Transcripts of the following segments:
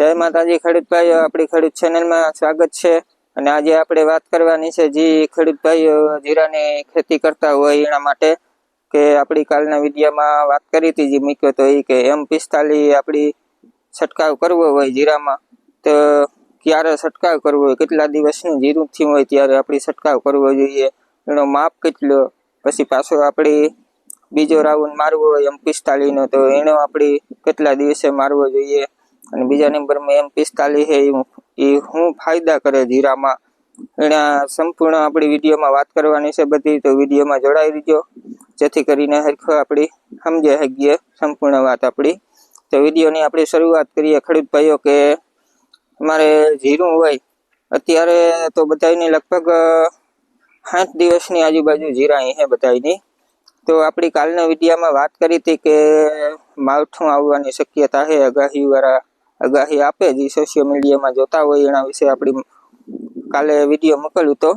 જય માતાજી ખેડૂત ભાઈઓ આપણી ખેડૂત ચેનલમાં સ્વાગત છે. અને આજે આપણે વાત કરવાની છે જે ખેડૂત ભાઈઓ જીરાની ખેતી કરતા હોય એના માટે. કે આપણી કાલના વિડીયામાં વાત કરી હતી જે મૂક્યો તો એ કે એમ પિસ્તાલીસ આપણી છંટકાવ કરવો હોય જીરામાં. તો ક્યારે છંટકાવ કરવો હોય? કેટલા દિવસનું જીરું થયું હોય ત્યારે આપણે છંટકાવ કરવો જોઈએ? એનો માપ કેટલો? પછી પાછો આપણી બીજો રાઉન્ડ મારવો હોય એમ પિસ્તાલીસનો, તો એનો આપણે કેટલા દિવસે મારવો જોઈએ? અને બીજા નંબરમાં એમ પિસ્તાલીસ છે એ હું ફાયદા કરે જીરામાં એના સંપૂર્ણ આપણી વિડીયોમાં વાત કરવાની છે બધી, તો વિડીયોમાં જોડાઈ રહીજો. જેથી કરીને હરખો આપણી સમજે શકીએ સંપૂર્ણ વાત આપણી. તો વિડીયોની આપણે શરૂઆત કરીએ ખેડૂત ભાઈઓ કે અમારે જીરું હોય, અત્યારે તો બધાની લગભગ સાઠ દિવસની આજુબાજુ જીરાઈ છે બધાની તો આપણી કાલના વિડીયામાં વાત કરી હતી કે માવઠું આવવાની શક્યતા છે આગાહી વાળા આગાહી આપે જે સોશિયલ મીડિયામાં જોતા હોય એના વિશે આપણી કાલે વીડિયો મોકલ્યું તો.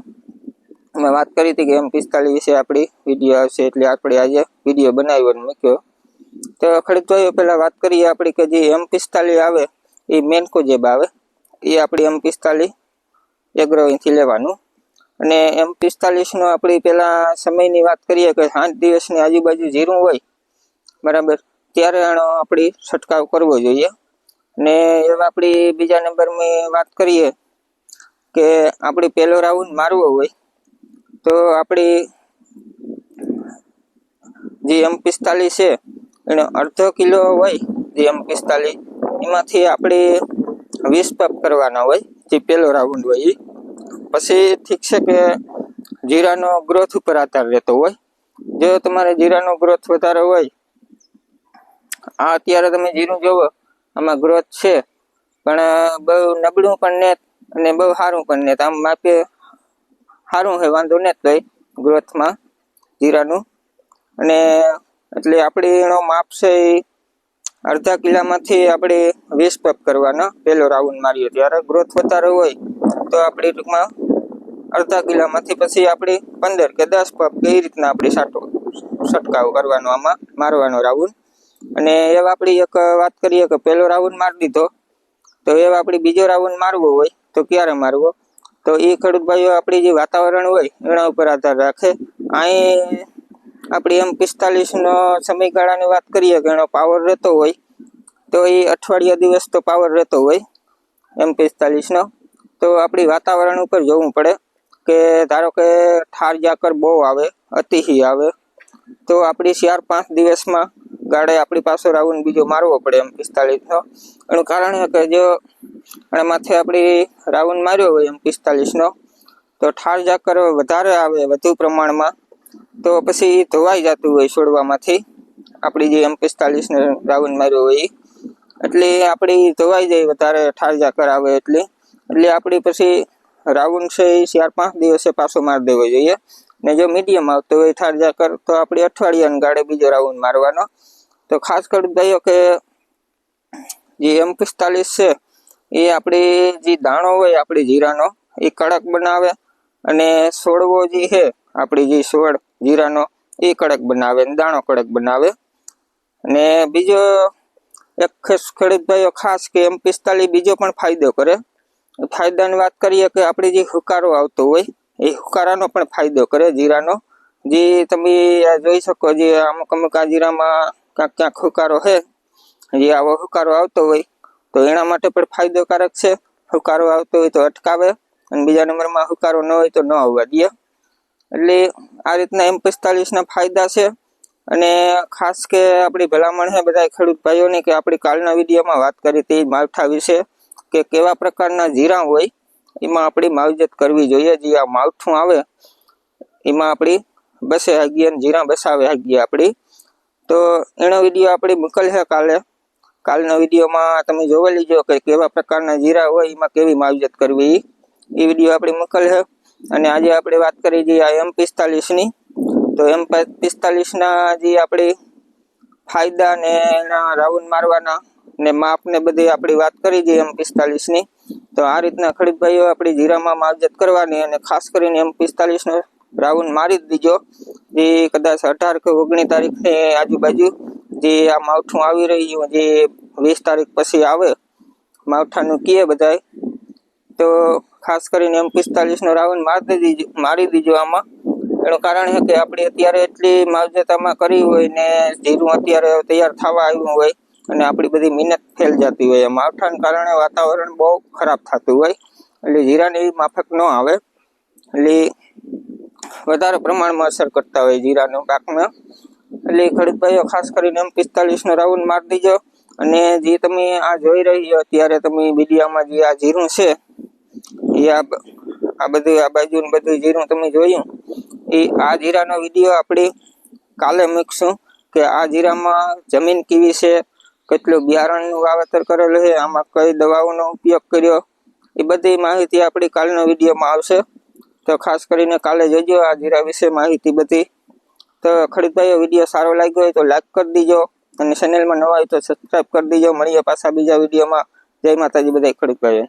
મેં વાત કરી હતી કે એમ પિસ્તાલીસ વિશે આપણી વીડિયો આવશે એટલે આપણે આજે વીડિયો બનાવ્યો અને મૂક્યો. તો ખેડૂત પહેલાં વાત કરીએ આપણી કે જે એમ પિસ્તાલીસ આવે એ મેનકો જેબ આવે? એ આપણી એમ પિસ્તાલીસ એગ્રો અહીંથી લેવાનું. અને એમ પિસ્તાલીસનો આપણી પહેલાં સમયની વાત કરીએ કે સાત દિવસની આજુબાજુ જીરું હોય, બરાબર? ત્યારે એનો આપણી છંટકાવ કરવો જોઈએ. ને હવે આપણી બીજા નંબરની વાત કરીએ કે આપણે પહેલો રાઉન્ડ મારવો હોય, તો આપણી જે એમ પિસ્તાલીસ છે, એનો અડધો કિલો હોય જે એમ પિસ્તાલીસ, એમાંથી આપણે વીસ પપ કરવાના હોય જે પહેલો રાઉન્ડ હોય એ પછી ઠીક છે કે જીરાનો ગ્રોથ ઉપર આધાર રહેતો હોય. જો તમારે જીરાનો ગ્રોથ વધારે હોય, આ અત્યારે તમે જીરું જોવો આમાં ગ્રોથ છે. પણ બહુ નબળું પણ ને અને બહુ સારું પણ ને આમ માપે સારું હોય વાંધો ને તો ગ્રોથમાં જીરાનું. અને, એટલે આપણે એનો માપ છે એ અડધા કિલામાંથી આપણે વીસ પપ કરવાનો, પહેલો રાઉન્ડ મારીએ. ત્યારે ગ્રોથ વધારે હોય, તો આપણે ટૂંકમાં અડધા કિલામાંથી પછી આપણે પંદર કે દસ પપ કઈ રીતના આપણે છાંટો છંટકાવ કરવાનો આમાં, મારવાનો રાઉન્ડ અને એવા આપણી એક વાત કરીએ કે પહેલો રાઉન્ડ મારી દીધો. તો એવા આપણે બીજો રાઉન્ડ મારવો હોય, તો ક્યારે મારવો? તો એ ખેડૂત આપણી જે વાતાવરણ હોય, એના ઉપર આધાર રાખે. અહીં આપણી એમ પિસ્તાલીસનો સમયગાળાની વાત કરીએ કે એનો પાવર રહેતો હોય, તો એ અઠવાડિયા દિવસ તો પાવર રહેતો હોય, એમ પિસ્તાલીસનો. તો આપણી વાતાવરણ ઉપર જોવું પડે કે ધારો કે ઠાર જાકર બહુ આવે અતિશી આવે, તો આપણી ચાર પાંચ દિવસમાં ગાળે આપણી પાસે રાઉન્ડ બીજો મારવો પડે એમ પિસ્તાલીસનો એનું કારણ છે કે જો અને માથે આપણી રાઉન્ડ માર્યો હોય એમ પિસ્તાલીસનો તો ઠાર જાકર વધારે આવે વધુ પ્રમાણમાં, તો પછી ધોવાઈ જતું હોય છોડવામાંથી. આપણી જે એમ પિસ્તાલીસને રાઉન્ડ માર્યો હોય એટલે આપણી ધોવાઈ જાય વધારે ઠાર જાકર આવે એટલે. એટલે આપણી પછી રાઉન્ડ છે એ ચાર પાંચ દિવસે પાછો મારી દેવો જોઈએ. ને જો મીડિયમ આવતો હોય ઠાર જાકર, તો આપણે અઠવાડિયાની ગાળે બીજો રાઉન્ડ મારવાનો. તો ખાસ કરી દઈએ કે જે એમ પિસ્તાલીસ છે, એ આપણી જે દાણો હોય, આપણી જીરાનો, એ કડક બનાવે અને સોળવો જે છે, આપણી જે સોળ જીરાનો, એ કડક બનાવે દાણો કડક બનાવે. અને બીજો એક ખેડૂતભાઈઓ ખાસ કે એમ પિસ્તાલીસ બીજો પણ ફાયદો કરે. ફાયદાની વાત કરીએ કે આપણે જે હુકારો આવતો હોય, એ હુકારાનો પણ ફાયદો કરે જીરાનો. જે તમે જોઈ શકો જે અમુક અમુક આ જીરામાં ક્યાંક ક્યાંક હુકારો છે જે આવો હુકારો આવતો હોય તો એના માટે પણ ફાયદોકારક છે. હુકારો આવતો હોય તો અટકાવે અને બીજા નંબરમાં હુકારો ન હોય તો ન આવવા દે. એટલે આ રીતના એમ પિસ્તાલીસના ફાયદા છે. અને ખાસ કે આપણી ભલામણ છે બધા ખેડૂત ભાઈઓની કે આપણી કાલના વિડીયોમાં વાત કરી હતી માવઠા વિશે કે કેવા પ્રકારના જીરા હોય એમાં આપણી માવજત કરવી જોઈએ. જે આ માવઠું આવે એમાં આપણી બસે આગી અને જીરા બસાવે આગી આપણી. તો એનો વીડિયો આપણે મોકલ છે કાલે. કાલના વિડીયોમાં તમે જોવા લીજો કે કેવા પ્રકારના જીરા હોય, એમાં કેવી માવજત કરવી એ વીડિયો આપણે મોકલ છે. અને આજે આપણે વાત કરી જઈએ આ એમ પિસ્તાલીસની. તો એમ પિસ્તાલીસના જે આપણી ફાયદા ને એના રાઉન્ડ મારવાના ને માપ ને બધી આપણી વાત કરી જઈએ એમ પિસ્તાલીસની. તો આ રીતના ખેડૂત ભાઈઓ આપણી જીરામાં માવજત કરવાની અને ખાસ કરીને એમ પિસ્તાલીસનો રાઉન્ડ મારી જ દીજો. જે કદાચ અઢાર કે ઓગણીસ તારીખની આજુબાજુ જે આ માવઠું આવી રહ્યું, જે વીસ તારીખ પછી આવે, માવઠાનું કીએ બધાય. તો ખાસ કરીને એમ પિસ્તાલીસનો રાઉન્ડ મારી દીજો મારી દીજો આમાં. એનું કારણ છે કે આપણે અત્યારે એટલી માવજતામાં કરી હોય ને જીરું અત્યારે તૈયાર થવા આવ્યું હોય અને આપણી બધી મહેનત ફેલ જતી હોય. માવઠાને કારણે વાતાવરણ બહુ ખરાબ થતું હોય. એટલે જીરાને એવી માફક ન આવે. એટલે વધારે પ્રમાણમાં અસર કરતા હોય જીરાનો પાકમાં. એટલે ખડકભાઈઓ ખાસ કરીને એમ પિસ્તાલીસનો રાઉન્ડ મારી દીજો. અને જે તમે આ જોઈ રહી અત્યારે તમે મીડિયામાં જે આ જીરું છે, એ આ આ બધું, આ બાજુ બધું જીરું તમે જોયું. એ આ જીરાનો વીડિયો આપણે કાલે મૂકશું કે આ જીરામાં જમીન કેવી છે, કેટલું બિયારણનું વાવેતર કરેલું છે, આમાં કઈ દવાઓનો ઉપયોગ કર્યો. એ બધી માહિતી આપણી કાલના વિડીયોમાં આવશે. તો ખાસ કરીને કાલે જોજો આ જીરા વિશે માહિતી બધી. તો ખડીકભાઈઓ વીડિયો સારો લાગ્યો હોય તો લાઈક કરી દીજો અને ચેનલમાં નવા હોય તો સબસ્ક્રાઈબ કરી દીજો. મળીએ પાછા બીજા વિડીયોમાં. જય માતાજી બધા ખડીકભાઈઓ